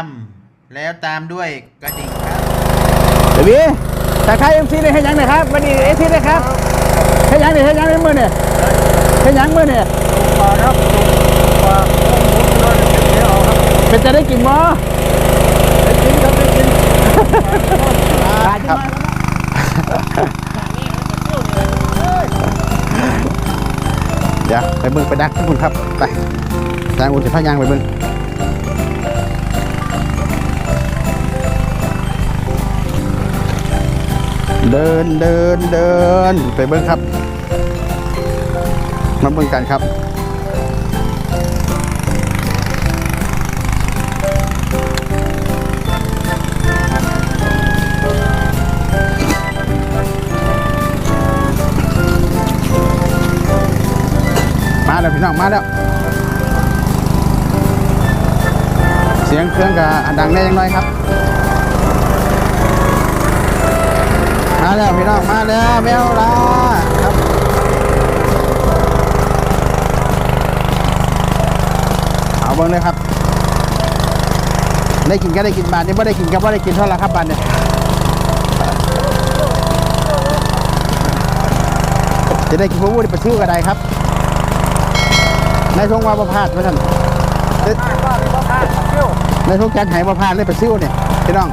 ามแล้วตามด้วยกระดิ่งครับเดี๋ยวพี่แต่ใครเอ็มซีได้ให้ยังหน่อยครับวันนี้เอซีได้ครับให้ยังนี่ให้ยังในมือเนี่ยให้ยังมือเนี่ยปลาครับปลาหมุนเลยเดี๋ยวเอาครับเป็นจะได้กินมั้ไปกินครับไปกินครับเดี๋ยวไปเบิ่งไปดักทุกคนครับไปจางอุ่นจะพายางไปเบิ่ง เดินเดินเดินไปเบิ่งครับ มาเบิ่งกันครับมาแล้วพี่น้องมาแล้ว เสียงเครื่องกับดังแน่ยังน้อยครับ แล้วพี่น้องมาแล้วแมวลาครับเอาเบิ้งเลยครับ ได้กินก็ได้กินบาทนี่ไม่ได้กินก็ไม่ได้กินเท่าไหร่ครับบาทเนี่ยจะได้กินพวกวุ้นไปซื้อกันได้ครับในทงว่าประพลาดว่าท่านเอ้ยว่าเลยว่าพลาดเที่ยวในทงการหายประพลาดเลยไปซิ้วเนี่ยพี่น้อง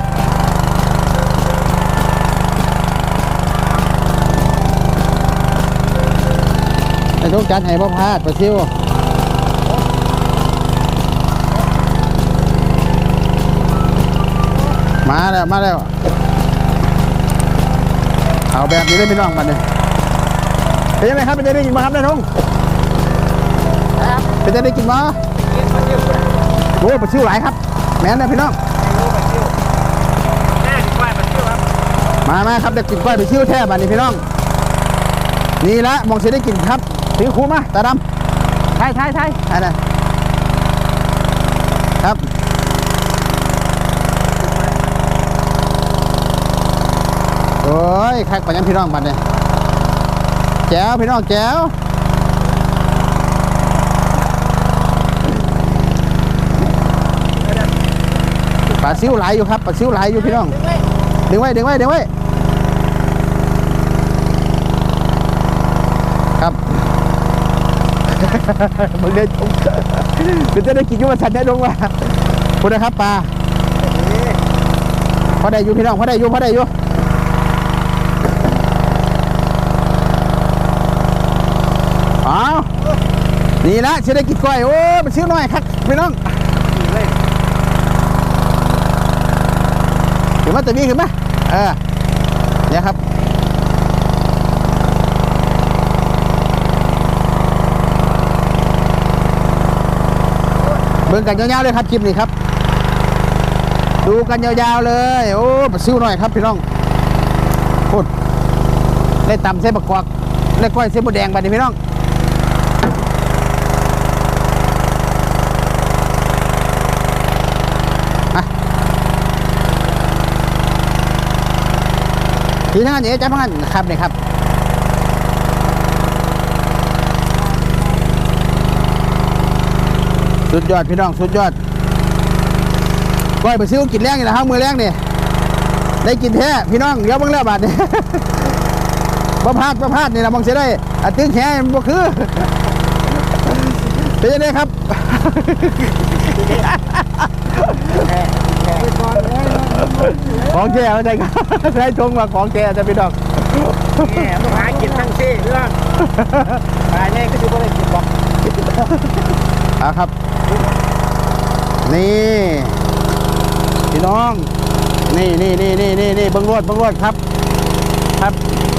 ในทงการหายประพลาดไปซิ้วมาแล้ว มาแล้ว เอาแบบนี้เลยพี่น้องมาเนี่ยเป็นยังไงครับเป็นยังไงกินมาครับในทงเป็นยังไงกินมากินมาเที่ยวเลยโอ้ยปลาซิวหลายครับ แม่นนะพี่น้องรู้มาเที่ยวแน่ดีกว่ามาเที่ยวครับมามาครับเด็กกินกล้อยปลาซิวแท้บ้านนี้พี่น้องนี่ละมองเสียได้กินครับ ถือคูมาตาดำใช่ใช่ใช่ใช่นะครับโอ้ยคักปัญญาพี่น้องบัดเนี่ยแจ๋วพี่น้องแจ๋วปลาซิวหลายอยู่ครับปลาซิวหลายอยู่พี่น้องดึงไว้ดึงไว้ดึงไว้ครับ มึงได้ชมคุณจะได้กินยุ่งสัตว์ได้ลงว่าคุณนะครับปลาพอได้อยู่พี่น้องพอได้อยู่พอได้อยู่อ้าวนี่ละจะได้กินก้อยโอ้มันชื่อหน่อยครับพี่น้องเลยขึ้นมาตัวนี้ขึ้นมเออเนี่ยครับ เบิ่งกันยาวๆเลยครับคลิปนี้ครับ ดูกันยาวๆเลย โอ้ปลาซิวหน่อยครับพี่น้องพูดได้ตำเส้นประกอบได้ก้อยเส้นหมูแดงไปดิพี่น้องทีนั้นเอ๋จะพังครับเนี่ยครับ สุดยอดพี่น้องสุดยอดก้อยไปซื้อกินแรงนี่แหละครับมือแรงนี่ได้กินแท้พี่น้องเดี๋ยวเบิ่งแล้วบาทนี่บ่พลาดบ่พลาดนี่ละมองเสียได้อะตึงแขนบ่คือเป็นยังไงครับไปก่อนเลยของแก่ไม่ใช่ครับใช้ชงมาของแก่จะพี่น้องแง่ต้องหากินทั้งซี่เรื่องตายแน่ก็จะไม่ได้กินหรอกเอาครับ นี่พี่น้อง นี่นี่นี่นี่นี่นี่เบังรวดเบังรวดครับ ครับ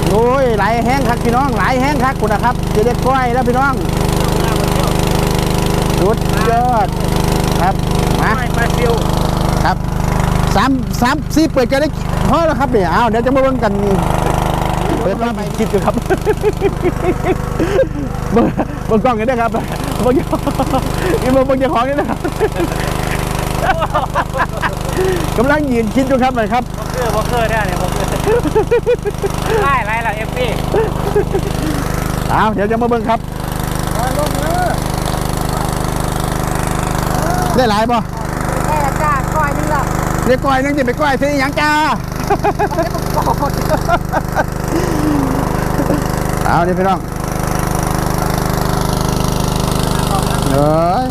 โอ้ยหลายแห้งครับพี่น้องหลายแห้งครับคุณนะครับจะได้กล้วยแล้วพี่น้องสุดยอดครับมาไม่มาเที่ยวครับสามสามสี่เปิดกันได้พอแล้วครับเนี่ยเอาเดี๋ยวจะมาเบิ่งกัน เปิดมาไปคลิปอยู่ครับเบิ่งเบิ่งกล้องกันได้ครับเบิ่งยังเบิ่งเบิ่งเจ้าของกันนะครับกำลังยืนคิดอยู่ครับหน่อยครับบล็อกเกอร์บล็อกเกอร์ได้เนี่ยบล็อกเกอร์ไล่ไล่ละเอฟซีเอาเดี๋ยวจะมาเบิ่งครับลงเนื้อได้หลายป่ะแค่จ้าก้อยนี่เดี๋ยวก้อยนึงจะไปก้อยซื้อหยังจ้า เอาเดี๋ยวพี่น้องเอ้ย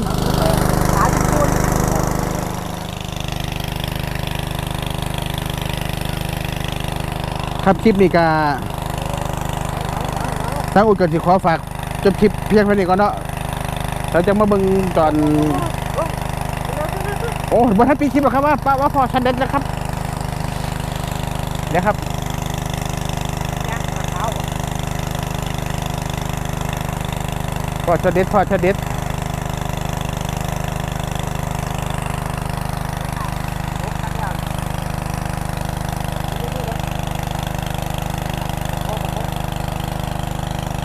ครับคลิปนี้ก็ทางอุดก็สิขอฝากจบคลิปเพียงเท่านี้ก่อนเนาะเราจะมาเบิ่งตอนโอ้บนทันปีคลิปหรอกครับว่าว่าพอชันเด็ดแล้วครับเดี๋ยวครับ พอชันเด็ดพอชันเด็ด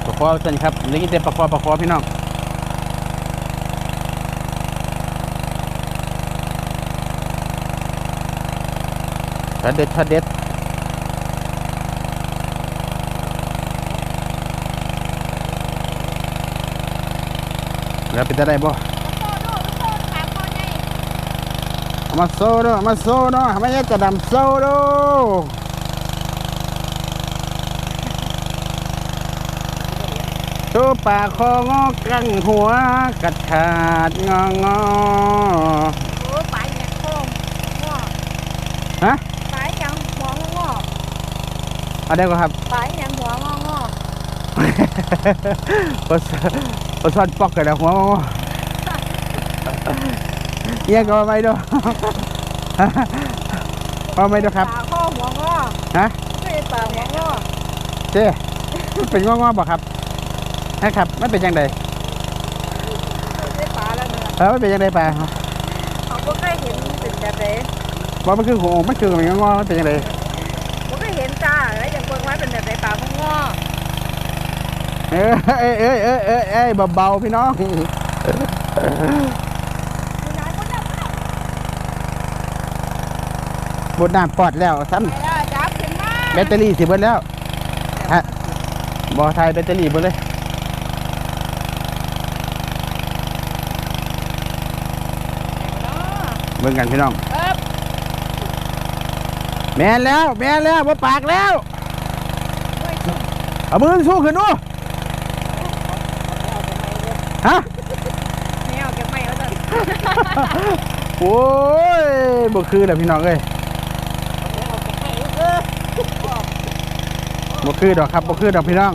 ประคอสันครับนี่กินแต่ประคอประคอพี่น้องชัดเด็ดชัดเด็ด แล้วเป็นอะไรบ่เอามาโซ่ด้วยเอามาโซ่ด้วยไม่ใช่กระดำโซ่ด้วยตัวปลาคองอกังหัวกัดขาดงองอโอ้ไปเนี่ยโค้งงอฮะไปยังหัวงอเอาได้ก็ครับไปยังหัวงองอปลา ปลาซ่อนปอกกันแล้วหัวงอเยี่ยก็ไม่ด้วยว่าไม่ด้วยครับปลาข้อหัวงอฮะไม่ใช่ปลาหัวงอเจ๊มันเป็นงอๆบ่ครับนะครับมันเป็นยังไงไม่ใช่ปลาแล้วเนอะเออมันเป็นยังไงปลาเขาก็เคยเห็นเป็นแบบไหนว่ามันคือหัวมันคือมันงอๆมันเป็นยังไง ผมก็เห็นจ้าแล้วอย่างคนว่าเป็นแบบไหนปลาหัวงอ เอ้ยเอ้ยเอ้ยเอ้ยเอ้ยเอ้ยเบาๆพี่น้องคุณนายคนนั้นบดน้ำปอดแล้วซ้ไปอะจับขึ้นมาำแบตเตอรี่สิเบิดแล้วฮะบ่ทายแบตเตอรี่เบิดเลย เบิ่งกันพี่น้อง เอ๊บแม่นแล้ว แม่นแล้วบ่ปากแล้วไม่สุดเอามือสู้ขึ้นดูฮะ ไม่เอาเก็บไม่แล้วจ้ะ โอ้ยบ่คือแล้วพี่น้องเอ้ยบ่คือดอกครับบ่คือดอกพี่น้อง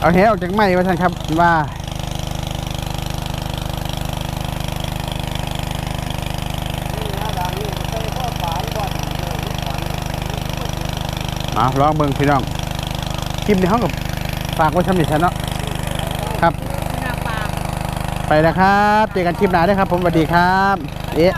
เอาแหออกจากไม้ว่าท่านครับว่าเอาลองเบิ่งพี่น้องคลิปในห้องกับฝากไว้ชำนิชันเนาะครับ หน้าปลา ไปแล้วครับ เจอกันคลิปหน้าด้วยครับ ผมสวัสดีครับ เอ๊ะ